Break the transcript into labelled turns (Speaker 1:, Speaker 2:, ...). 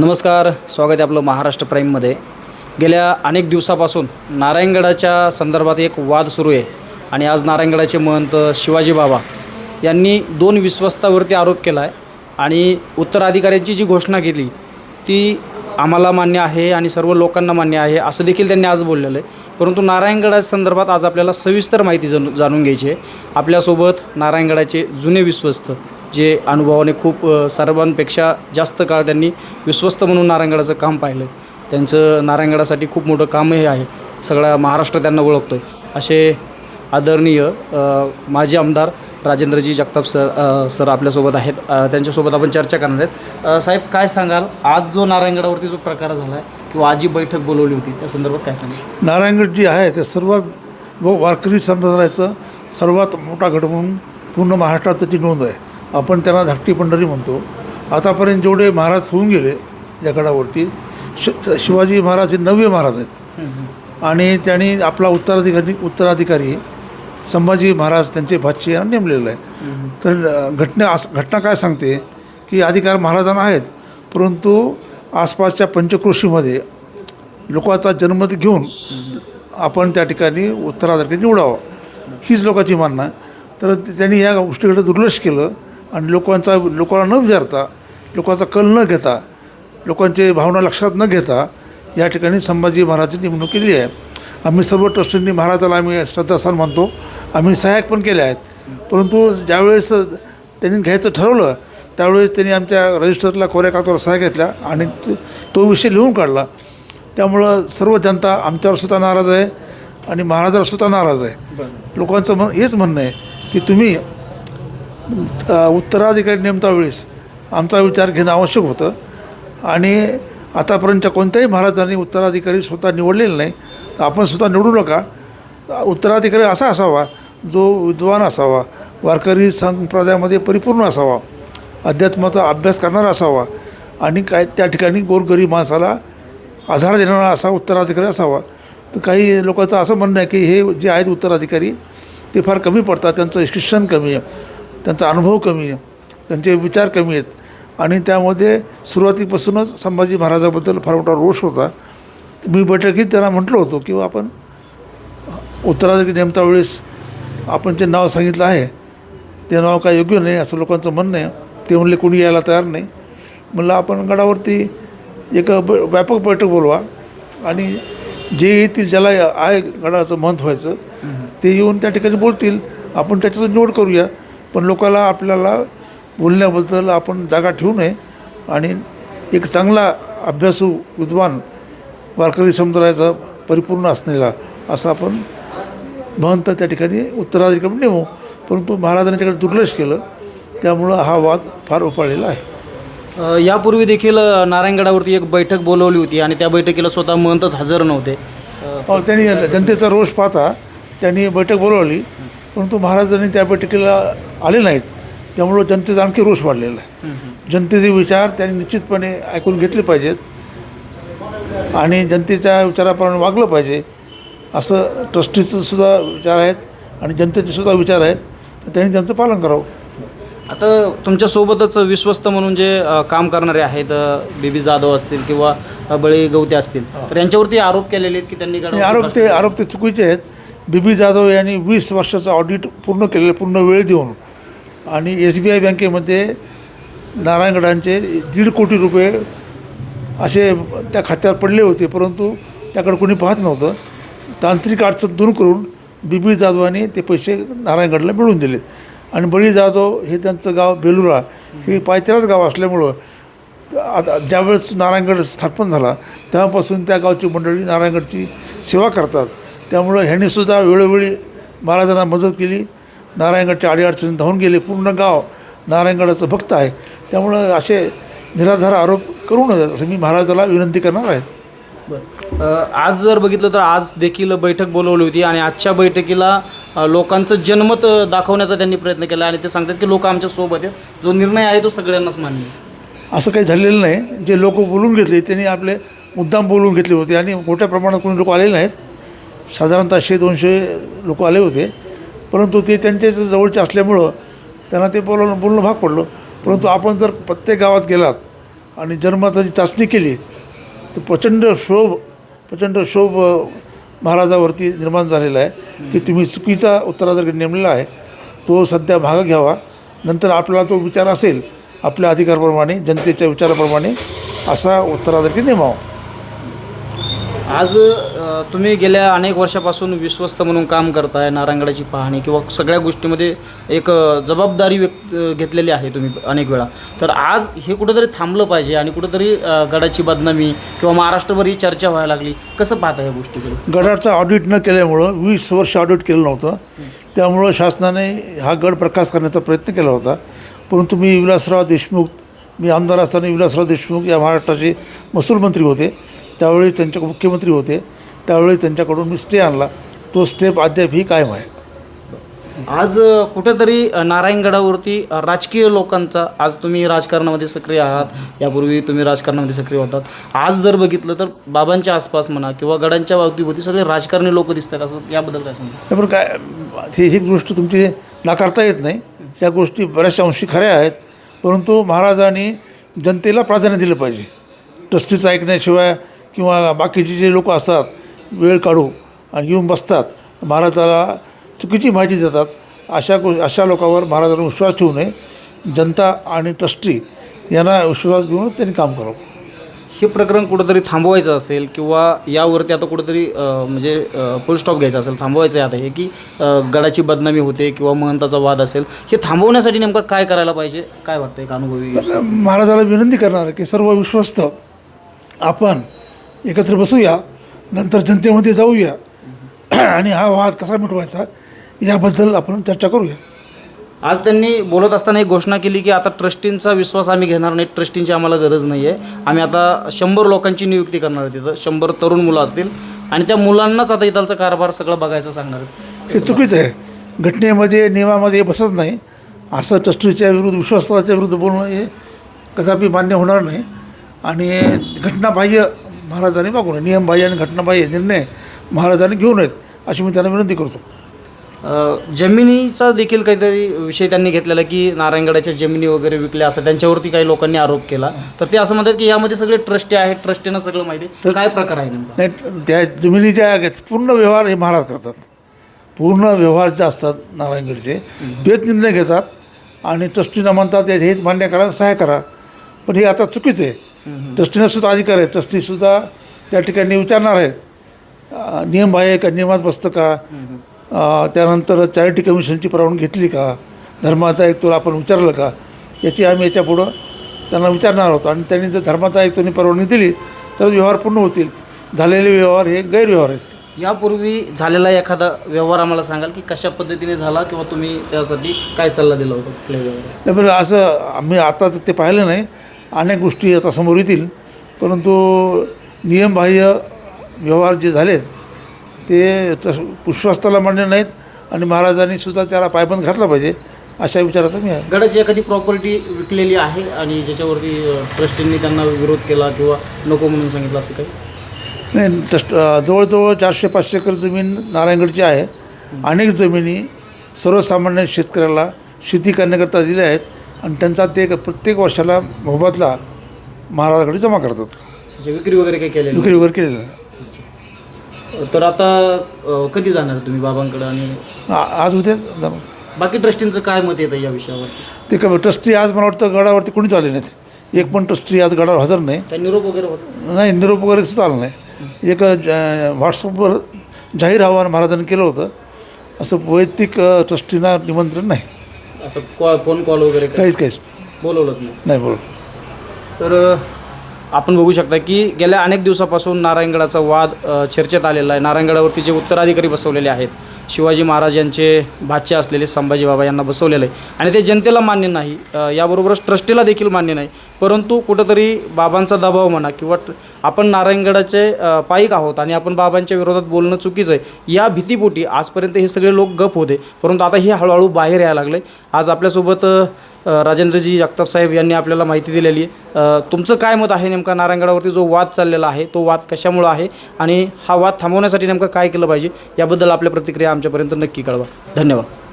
Speaker 1: नमस्कार स्वागत आहे आपलं महाराष्ट्र प्राईममध्ये. गेल्या अनेक दिवसापासून नारायणगडाच्या संदर्भात एक वाद सुरू आहे आणि आज नारायणगडाचे महंत शिवाजी बाबा यांनी दोन विश्वस्तावरती आरोप केला आहे आणि उत्तराधिकाऱ्यांची जी घोषणा केली ती आम्हाला मान्य आहे आणि सर्व लोकांना मान्य आहे असं देखील त्यांनी आज बोललेलं आहे. परंतु नारायणगडा संदर्भात आज आपल्याला सविस्तर माहिती जाणून जाणून घ्यायची आहे. आपल्यासोबत नारायणगडाचे जुने विश्वस्त जे अनुभवाने खूप सर्वांपेक्षा जास्त काळ त्यांनी विश्वस्त म्हणून नारायणगडाचं काम पाहिलं त्यांचं नारायणगडासाठी खूप मोठं कामही आहे. सगळा महाराष्ट्र त्यांना ओळखतो आहे असे आदरणीय माजी आमदार राजेंद्रजी जगताप सर सर आपल्यासोबत आहेत. त्यांच्यासोबत आपण चर्चा करणार आहेत. साहेब काय सांगाल? आज जो नारायणगडावरती जो प्रकार झाला आहे किंवा आज जी बैठक बोलवली होती त्या संदर्भात काय सांगाल?
Speaker 2: नारायणगड जी आहे ते सर्वात व वारकरी संप्रदायाचं सर्वात मोठा गड म्हणून पूर्ण महाराष्ट्रात त्याची नोंद आहे. आपण त्यांना धाकटी पंढरी म्हणतो. आतापर्यंत जेवढे महाराज होऊन गेले या गडावरती श शिवाजी महाराज हे नववे महाराज आहेत. आणि त्यांनी आपला उत्तराधिकारी उत्तराधिकारी संभाजी महाराज त्यांचे भाची यांना नेमलेलं आहे. तर घटना अस घटना काय सांगते की अधिकार महाराजांना आहेत परंतु आसपासच्या पंचक्रोशीमध्ये लोकांचा जन्मत घेऊन आपण त्या ठिकाणी उत्तराधिकारी निवडावं. हीच लोकांची मानणं आहे. तर त्यांनी या गोष्टीकडे दुर्लक्ष केलं. आणि लोकांचा लोकांना न विचारता लोकांचा कल न घेता लोकांचे भावना लक्षात न घेता या ठिकाणी संभाजी महाराजांची नेमणूक केली आहे. आम्ही सर्व ट्रस्टींनी महाराजाला आम्ही श्रद्धास्थान मानतो. आम्ही सहाय्यक पण केले आहेत. परंतु ज्यावेळेस त्यांनी घ्यायचं ठरवलं त्यावेळेस त्यांनी आमच्या रजिस्टरला कोऱ्या कागदावर सह्या घेतल्या आणि तो- तो विषय लिहून काढला. त्यामुळं सर्व जनता आमच्यावर सुद्धा नाराज आहे आणि महाराजावर सुद्धा नाराज आहे. लोकांचं म्हण हेच म्हणणं आहे की तुम्ही उत्तराधिकारी नेमता वेळेस आमचा विचार घेणं आवश्यक होतं. आणि आतापर्यंतच्या कोणत्याही महाराजांनी उत्तराधिकारी स्वतः निवडलेला नाही. तर आपण स्वतः निवडू नका. उत्तराधिकारी असा असावा जो विद्वान असावा वारकरी संप्रदायामध्ये परिपूर्ण असावा अध्यात्माचा अभ्यास करणारा असावा आणि काय त्या ठिकाणी गोरगरीब माणसाला आधार देणारा असा उत्तराधिकारी असावा. तर काही लोकांचं असं म्हणणं आहे की हे जे आहेत उत्तराधिकारी ते फार कमी पडतात त्यांचं शिक्षण कमी आहे. त्यांचा अनुभव कमी आहे त्यांचे विचार कमी आहेत. आणि त्यामध्ये सुरुवातीपासूनच संभाजी महाराजाबद्दल फार मोठा रोष होता. मी बैठकीत त्यांना म्हटलं होतो की आपण उत्तराधिकारी नेमता वेळेस आपण जे नाव सांगितलं आहे ते नाव काय योग्य नाही असं लोकांचं म्हणणं आहे. ते म्हणले कोणी यायला तयार नाही. म्हणलं आपण गडावरती एक ब व्यापक बैठक बोलवा आणि जे येतील ज्याला आहे गडाचं महंत व्हायचं ते येऊन त्या ठिकाणी बोलतील. आपण त्याच्यातून निवड करूया. पण लोकाला आपल्याला बोलण्याबद्दल आपण जागा ठेवू नये. आणि एक चांगला अभ्यासू विद्वान वारकरी समुदायाचा परिपूर्ण असलेला असा आपण महंत त्या ठिकाणी उत्तराधिकारी नेमू परंतु महाराजांनी त्याकडे दुर्लक्ष केलं. त्यामुळं हा वाद फार उपाळलेला आहे.
Speaker 1: यापूर्वी देखील नारायणगडावरती एक बैठक बोलवली होती आणि त्या बैठकीला स्वतः महंतच हजर नव्हते.
Speaker 2: त्यांनी जनतेचा रोष पाहता त्यांनी बैठक बोलवली. परंतु महाराजांनी त्या बैठकीला आले नाहीत. त्यामुळं जनतेचा आणखी रोष वाढलेला आहे. जनतेचे विचार त्यांनी निश्चितपणे ऐकून घेतले पाहिजेत. आणि जनतेच्या विचाराप्रमाणे वागलं पाहिजे. असं ट्रस्टीचं सुद्धा विचार आहेत आणि जनतेचे सुद्धा विचार आहेत. तर त्यांनी त्यांचं पालन करावं.
Speaker 1: आता तुमच्यासोबतच विश्वस्त म्हणून जे काम करणारे आहेत बी बी जाधव असतील किंवा बळी गवते असतील तर यांच्यावरती आरोप केलेले आहेत की त्यांनी
Speaker 2: आरोप ते आरोप ते चुकीचे आहेत. बीबी जाधव यांनी वीस वर्षाचं ऑडिट पूर्ण केलेलं पूर्ण वेळ देऊन आणि एस बी आय बँकेमध्ये नारायणगडांचे दीड कोटी रुपये असे त्या खात्यावर पडले होते परंतु त्याकडे कोणी पाहत नव्हतं. तांत्रिक अडचण दूर करून बीबी जाधवांनी ते पैसे नारायणगडला मिळवून दिले आणि बळी जाधव हे त्यांचं गाव बेलुरा हे पायथ्यालाच गाव असल्यामुळं आता ज्यावेळेस नारायणगड स्थापन झाला तेव्हापासून त्या गावची मंडळी नारायणगडची सेवा करतात. त्यामुळं ह्यांनीसुद्धा वेळोवेळी महाराजांना मदत केली. नारायणगडच्या अडीअडचणी धावून गेले. पूर्ण गाव नारायणगडाचं भक्त आहे. त्यामुळं असे निराधार आरोप करू नये असं मी महाराजाला विनंती करणार आहे.
Speaker 1: बरं. आज जर बघितलं तर आज देखील बैठक बोलवली होती आणि आजच्या बैठकीला लोकांचं जनमत दाखवण्याचा त्यांनी प्रयत्न केला आणि ते सांगतात की लोक आमच्यासोबत आहेत. जो निर्णय आहे तो सगळ्यांनाच मान्य आहे.
Speaker 2: असं काही झालेलं नाही. जे लोक बोलून घेतले त्यांनी आपले मुद्दाम बोलून घेतले होते आणि मोठ्या प्रमाणात कोणी लोक आलेले नाहीत. साधारणतः शे दोनशे लोक आले होते. परंतु ते त्यांच्याच जवळचे असल्यामुळं त्यांना ते बोलवणं बोलणं भाग पडलं. परंतु आपण जर प्रत्येक गावात गेलात आणि जन्माताची चाचणी केली तर प्रचंड शोभ प्रचंड शोभ महाराजावरती निर्माण झालेला आहे की तुम्ही चुकीचा उत्तराधिकारी नेमलेला आहे. तो सध्या भाग घ्यावा. नंतर आपल्याला तो विचार असेल आपल्या अधिकाराप्रमाणे जनतेच्या विचाराप्रमाणे असा उत्तराधिकारी नेमावा.
Speaker 1: आज तुम्ही गेल्या अनेक वर्षापासून विश्वस्त म्हणून काम करताय नारायणगडाची पाहणी किंवा सगळ्या गोष्टीमध्ये एक जबाबदारी व्यक्त घेतलेली आहे तुम्ही अनेक वेळा. तर आज हे कुठंतरी थांबलं पाहिजे आणि कुठंतरी गडाची बदनामी किंवा महाराष्ट्रभर ही चर्चा व्हायला लागली. कसं पाहता ह्या गोष्टीकडे?
Speaker 2: गडाचं ऑडिट न केल्यामुळं वीस वर्ष ऑडिट केलं नव्हतं. त्यामुळं शासनाने हा गड प्रकाश करण्याचा प्रयत्न केला होता. परंतु मी विलासराव देशमुख मी आमदार असताना विलासराव देशमुख या महाराष्ट्राचे महसूल मंत्री होते. त्यावेळी त्यांच्या मुख्यमंत्री होते. त्यावेळी त्यांच्याकडून मी स्टे आणला. तो स्टेप अद्यापही कायम आहे.
Speaker 1: आज कुठेतरी नारायणगडावरती राजकीय लोकांचा आज तुम्ही राजकारणामध्ये सक्रिय आहात. यापूर्वी तुम्ही राजकारणामध्ये सक्रिय होतात. आज जर बघितलं तर बाबांच्या आसपास म्हणा किंवा गडांच्या अवतीभोवती सगळे राजकारणी लोक दिसतात असं याबद्दल काय सांगा
Speaker 2: त्यामुळे काय ही ही गोष्ट तुमची नाकारता येत नाही. या गोष्टी बऱ्याचशा अंशी खऱ्या आहेत. परंतु महाराजांनी जनतेला प्राधान्य दिलं पाहिजे. ट्रस्टीचं ऐकण्याशिवाय किंवा बाकीचे जे लोक असतात वेळ काढू आणि येऊन बसतात महाराजाला चुकीची माहिती देतात अशा गो अशा लोकांवर महाराजांना विश्वास ठेवू नये. जनता आणि ट्रस्टी यांना विश्वास घेऊन त्यांनी काम करावं.
Speaker 1: हे प्रकरण कुठंतरी थांबवायचं असेल किंवा यावरती आता कुठंतरी म्हणजे फुल स्टॉप घ्यायचा असेल थांबवायचं आहे आता हे की गडाची बदनामी होते किंवा महंताचा वाद असेल हे थांबवण्यासाठी नेमकं काय करायला पाहिजे? काय वाटतं एक अनुभवी?
Speaker 2: महाराजाला विनंती करणार की सर्व विश्वस्त आपण एकत्र बसूया नंतर जनतेमध्ये जाऊया. आणि हा वाद कसा मिटवायचा याबद्दल आपण चर्चा करूया.
Speaker 1: आज त्यांनी बोलत असताना एक घोषणा केली की आता ट्रस्टींचा विश्वास आम्ही घेणार नाही ट्रस्टींची आम्हाला गरज नाही आहे आम्ही आता शंभर लोकांची नियुक्ती करणार आहे तिथं शंभर तरुण मुलं असतील. आणि त्या मुलांनाच आता इथलचा कारभार सगळं बघायचं सांगणार
Speaker 2: हे चुकीचं आहे. घटनेमध्ये नियमामध्ये हे बसत नाही. असं ट्रस्टीच्या विरुद्ध विश्वासाच्या विरुद्ध बोलणं हे कदापि मान्य होणार नाही. आणि घटनाबाह्य महाराजांनी मागू नये नियमबाह्य आणि घटनाबाह्य निर्णय महाराजांनी घेऊ नयेत अशी मी त्यांना विनंती करतो.
Speaker 1: जमिनीचा देखील काहीतरी विषय त्यांनी घेतलेला की नारायणगडाच्या जमिनी वगैरे विकल्या असं त्यांच्यावरती काही लोकांनी आरोप केला. तर ते असं म्हणतात की यामध्ये सगळे ट्रस्टी आहेत ट्रस्टीनं सगळं माहिती आहे. काय प्रकार आहे
Speaker 2: नाही त्या जमिनीच्या पूर्ण व्यवहार हे महाराज करतात. पूर्ण व्यवहार जे असतात नारायणगडचे तेच निर्णय घेतात आणि ट्रस्टीना म्हणतात "हे- हेच मान्य करा सहाय्य करा. पण हे आता चुकीचं आहे. ट्रस्टीनं सुद्धा अधिकार आहे ट्रस्टीसुद्धा त्या ठिकाणी विचारणार आहेत. नियम आहे का? नियमात बसतं का? त्यानंतर चॅरिटी कमिशनची परवानगी घेतली का? धर्माचा आयुक्तला आपण विचारलं का? याची आम्ही याच्या पुढं त्यांना विचारणार आहोत. आणि त्यांनी जर धर्माचा आयुक्तांनी परवानगी दिली तर व्यवहार पूर्ण होतील. झालेले व्यवहार हे गैरव्यवहार आहेत.
Speaker 1: यापूर्वी झालेला एखादा व्यवहार आम्हाला सांगाल की कशा पद्धतीने झाला किंवा तुम्ही त्यासाठी काय सल्ला दिला होता?
Speaker 2: नाही असं आम्ही आता ते पाहिलं नाही. अनेक गोष्टी आता समोर येतील. परंतु नियमबाह्य व्यवहार जे झालेत ते तस विश्वासाला मान्य नाहीत आणि महाराजांनी सुद्धा त्याला पायबंद घातला पाहिजे अशा विचाराचा मी आहे.
Speaker 1: गडाची एखादी प्रॉपर्टी विकलेली आहे आणि ज्याच्यावरती ट्रस्टींनी त्यांना विरोध केला किंवा नको म्हणून सांगितलं असं काही?
Speaker 2: नाही ट्रस्ट जवळजवळ चारशे पाचशे एकर जमीन नारायणगडची आहे. अनेक जमिनी सर्वसामान्य शेतकऱ्याला शेती करण्याकरता दिल्या आहेत. आणि त्यांचा ते प्रत्येक वर्षाला मोबदला महाराजाकडे जमा करतात.
Speaker 1: म्हणजे विक्री वगैरे काही केलेली
Speaker 2: विक्री वगैरे केलेलं.
Speaker 1: नाही. तर आता अ, कधी जाणार तुम्ही बाबांकडे आणि
Speaker 2: आ- आज उद्या जाणार.
Speaker 1: बाकी ट्रस्टींचं काय मत येतं या विषयावर?
Speaker 2: ते का ट्रस्टी आज मला वाटतं गडावरती कोणीच आले नाहीत. एक पण ट्रस्टी आज गडावर हजर नाही.
Speaker 1: काय निरोप वगैरे होतं?
Speaker 2: नाही निरोप वगैरे सुद्धा आला नाही. एक व्हॉट्सअपवर जाहीर आव्हान महाराजांनी केलं होतं. असं वैयक्तिक अ, ट्रस्टींना निमंत्रण नाही.
Speaker 1: असं कॉ फोन कॉल वगैरे काय?
Speaker 2: काहीच काहीच.
Speaker 1: बोलवलंच नाही.
Speaker 2: नाही बोल
Speaker 1: तर आपण बघू शकता की गेल्या अनेक दिवसापासून नारायणगडाचा वाद चर्चेत आलेला आहे. नारायणगडावरती जे उत्तराधिकारी बसवलेले आहेत शिवाजी महाराज यांचे भाचे असलेले संभाजी बाबा यांना बसवलेलं आहे. आणि ते जनतेला मान्य नाही याबरोबरच ट्रस्टीला देखील मान्य नाही. परंतु कुठंतरी बाबांचा दबाव म्हणा किंवा आपण नारायणगडाचे पायिक आहोत आणि आपण बाबांच्या विरोधात बोलणं चुकीचं आहे या भीतीपोटी आजपर्यंत हे सगळे लोक गप होते. परंतु आता हे हळूहळू बाहेर यायला लागले. आज आपल्यासोबत राजेंद्रजी जगताप साहेब यांनी आपल्याला माहिती दिलेली आहे. तुमचं काय मत आहे नेमका नारायणगडावरती जो वाद चाललेला आहे तो वाद कशामुळं आहे आणि हा वाद थांबवण्यासाठी नेमकं काय केलं पाहिजे याबद्दल आपल्या प्रतिक्रिया आमच्यापर्यंत नक्की कळवा. धन्यवाद.